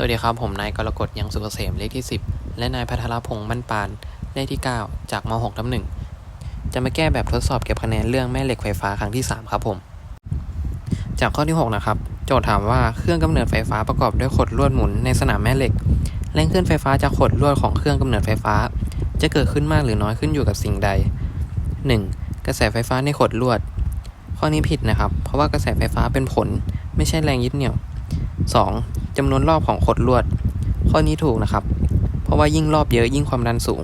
สวัสดีครับ ผมนายกรกฎยังสุกเกษมเลขที่ 10 และนายพัทรพงษ์มั่นปาน เลขที่ 9 จากม .6 ทับหนึ่งจะมาแก้แบบทดสอบเก็บคะแนนเรื่องแม่เหล็กไฟฟ้าครั้งที่ 3 ครับผม จากข้อที่ 6 นะครับ โจทย์ถามว่าเครื่องกำเนิดไฟฟ้าประกอบด้วยขดลวดหมุนในสนามแม่เหล็กแรงเคลื่อนไฟฟ้าจากขดลวดของเครื่องกำเนิดไฟฟ้า จะเกิดขึ้นมากหรือน้อยขึ้นอยู่กับสิ่งใด 1. กระแสไฟฟ้าในขดลวด ข้อนี้ผิดนะครับ เพราะว่ากระแสไฟฟ้าเป็นผล ไม่ใช่แรงยึดเหนี่ยว 2. จำนวนรอบของขดลวด ข้อนี้ถูกนะครับ เพราะว่ายิ่งรอบเยอะยิ่งความดันสูง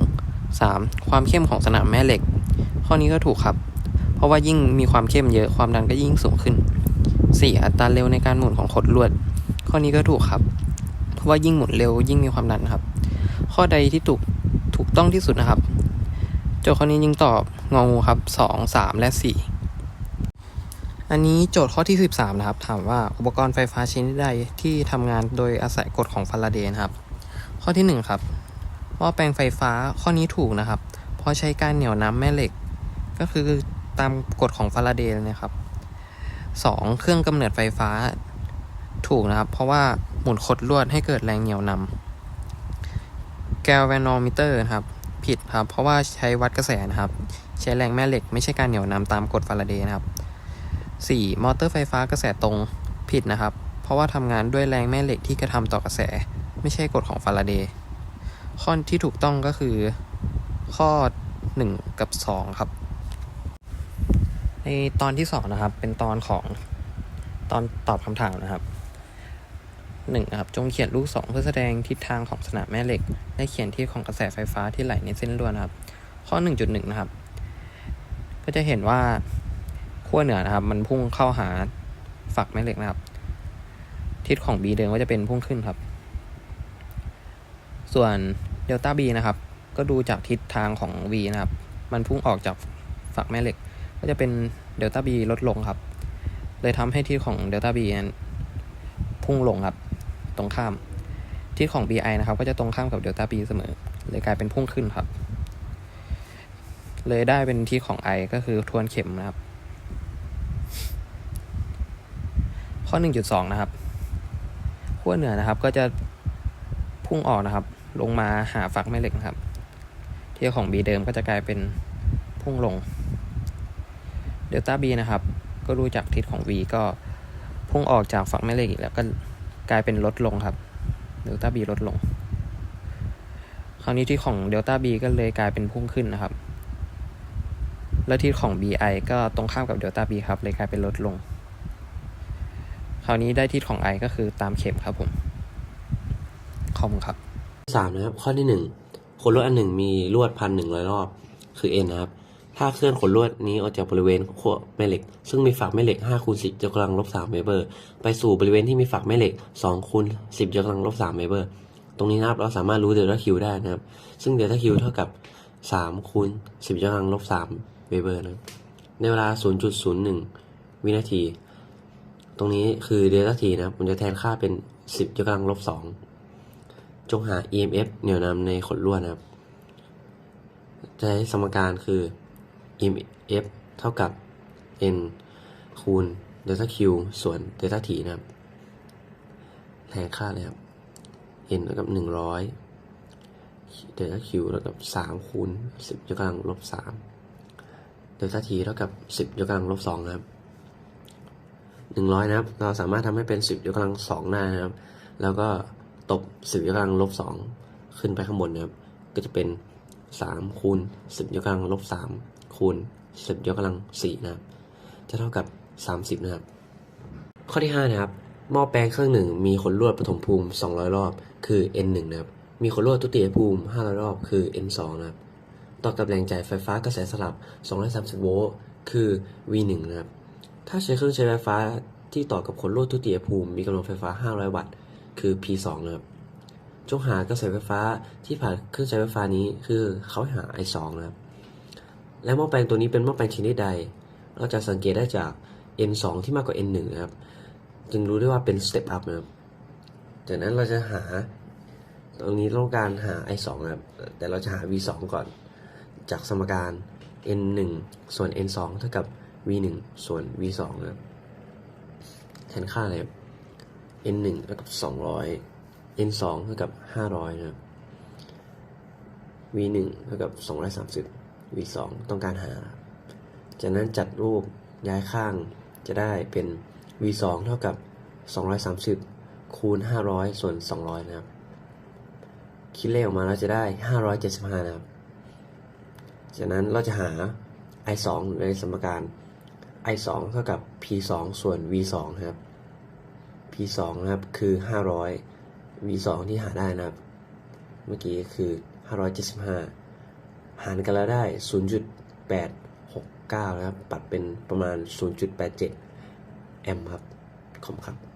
3. ความเข้มของสนามแม่เหล็ก ข้อนี้ก็ถูกครับ เพราะว่ายิ่งมีความเข้มเยอะความดันก็ยิ่งสูงขึ้น 4. อัตราเร็วในการหมุนของขดลวด ข้อนี้ก็ถูกครับ เพราะว่ายิ่งหมุนเร็วยิ่งมีความดันครับ ข้อใดที่ถูกถูกต้องที่สุดนะครับโจทย์ข้อนี้ยิงตอบงองูครับ 2 3 และ 4 อันนี้โจทย์ข้อที่ 13 นะครับ ถามว่าอุปกรณ์ไฟฟ้าชนิดใดที่ทำงานโดยอาศัยกฎของฟาราเดย์นะครับ ข้อที่ 1 ครับหม้อแปลงไฟฟ้าข้อนี้ถูกนะครับ เพราะใช้การเหนี่ยวน้ำแม่เหล็ก ก็คือตามกฎของฟาราเดย์นะครับ 2. เครื่องกำเนิดไฟฟ้าถูกนะครับ เพราะว่าหมุนขดลวดให้เกิดแรงเหนี่ยวนำแกลแวนอมิเตอร์ครับผิดครับ เพราะว่าใช้วัดกระแสนะครับ ใช้แรงแม่เหล็ก ไม่ใช่การเหนี่ยวนำตามกฎฟาราเดย์นะครับ 4. มอเตอร์ไฟฟ้ากระแสตรงผิดนะครับ เพราะว่าทำงานด้วยแรงแม่เหล็กที่กระทำต่อกระแส ไม่ใช่กฎของฟาราเดย์ข้อที่ถูกต้องก็คือ ข้อ 1 กับ 2 ครับ ในตอนที่ 2 นะครับ เป็นตอนของตอนตอบคำถามนะครับ1นะครับ จงเขียนลูกศรเพื่อแสดงทิศทางของสนามแม่เหล็ก และเขียนที่ของกระแสไฟฟ้าที่ไหลในเส้นลวดนะครับ ข้อ 1.1 นะครับ ก็จะเห็นว่า ขั้วเหนือนะครับ มันพุ่งเข้าหาฝักแม่เหล็กนะครับ ทิศของ B เดิมก็จะเป็นพุ่งขึ้นครับ ส่วนเดลต้า B นะครับ ก็ดูจากทิศทางของ V นะครับ มันพุ่งออกจากฝักแม่เหล็ก ก็จะเป็นเดลต้า B ลดลงครับ เลยทำให้ทิศของเดลต้า B นั้นพุ่งลงครับ ตรงข้าม ทิศของ BI นะครับ ก็จะตรงข้ามกับเดลต้า B เสมอ เลยกลายเป็นพุ่งขึ้นครับ เลยได้เป็นทิศของ I ก็คือทวนเข็มนะครับ ข้อ 1.2 นะครับขั้วเหนือนะครับก็จะพุ่งออกนะครับ ลงมาหาฝักแม่เหล็กนะครับ เที่ยวของ B เดิมก็จะกลายเป็นพุ่งลงเดลต้า B นะครับ ก็รู้จากทิศของ V ก็พุ่งออกจากฝักแม่เหล็กอีกแล้วก็กลายเป็นลดลงครับเดลต้า B ลดลง คราวนี้ที่ของเดลต้า B ก็เลยกลายเป็นพุ่งขึ้นนะครับ แล้วทิศของ BI ก็ตรงข้ามกับเดลต้า B ครับเลยกลายเป็นลดลง คราวนี้ได้ทิศของ i ก็คือตามเข็มครับผมขอบคุณครับสามนะครับ ข้อที่หนึ่งขนลวดอันหนึ่งมีลวดพันหนึ่งร้อยรอบ คือ n นะครับ ถ้าเคลื่อนขนลวดนี้ออกจากบริเวณขั้วแม่เหล็ก ซึ่งมีฝักแม่เหล็ก5คูณ10ยกกำลังลบ3เมเบอร์ ไปสู่บริเวณที่มีฝักแม่เหล็ก2คูณ10ยกกำลังลบ3เมเบอร์ ตรงนี้นะครับเราสามารถรู้เดลต้าคิวได้นะครับ ซึ่งเดลต้าคิวเท่ากับ3คูณ10ยกกำลังลบ3เมเบอร์นะในเวลา 0.01 วินาที ตรงนี้คือเดลต้าทีนะครับผมจะแทนค่าเป็น 10ยกกำลังลบ 2 จงหา EMF เหนี่ยวนำในขดลวดนะครับ จะใช้สมการคือ EMF เท่ากับ N คูณ delta Q ส่วน delta T นะครับ แทนค่าเลยครับ N เท่ากับ 100 delta Q เท่ากับ 3 คูณ 10ยกกำลังลบ 3 delta T เท่ากับ 10ยกกำลังลบ 2 นะครับ 100 นะครับ เราสามารถทำให้เป็น 10ยกกำลัง2ได้นะครับ แล้วก็ตบ 10ยกกำลังลบ2ขึ้นไปข้างบนนะครับ ก็จะเป็น3คูณ10ยกกำลังลบ3คูณ10ยกกำลัง4นะครับ จะเท่ากับ 30 นะครับ ข้อที่ 5 นะครับหม้อแปลงเครื่องหนึ่งมีขนลวดปฐมภูมิ 200 รอบ คือ N1 นะครับ มีขนลวดทุติยภูมิ 500 รอบ คือ N2 นะครับ ต่อกับแรงจ่ายไฟฟ้ากระแสสลับ 230 โวลต์ คือ V1 นะครับ ถ้าใช้เครื่องใช้ไฟฟ้าที่ต่อกับขนลวดทุติยภูมิมีกำลังไฟฟ้า 500 วัตต์ คือ P2 นะครับจงหากระแสไฟฟ้าที่ผ่านเครื่องใช้ไฟฟ้านี้คือเขาให้หา I2 นะครับ และหม้อแปลงตัวนี้เป็นหม้อแปลงชนิดใด เราจะสังเกตได้จาก N2 ที่มากกว่า N1 นะครับ จึงรู้ได้ว่าเป็น step up นะครับ จากนั้นเราจะหา ตรงนี้ต้องการหา I2 นะครับ แต่เราจะหา V2 ก่อน จากสมการ N1 ส่วน N2 เท่ากับ V1 ส่วน V2 นะครับแทนค่าอะไร N1 เท่ากับ 200 n 2 เท่ากับ 500 นะครับ v 1 เท่ากับ 230 v 2 ต้องการหา จากนั้นจัดรูปย้ายข้างจะได้เป็น v 2 เท่ากับ 230 คูณ 500 ส่วน 200 นะครับ คิดเลขออกมาแล้วจะได้ 575 นะครับ จากนั้นเราจะหา i 2 ในสมการ i 2เท่ากับ p 2ส่วน v 2ครับ p 2นะครับคือ 500 v 2ที่หาได้นะครับ เมื่อกี้คือ 575 หารกันแล้วได้ 0.869 นะครับ ปัดเป็นประมาณ 0.87 แอมป์ครับ ขอบคุณครับ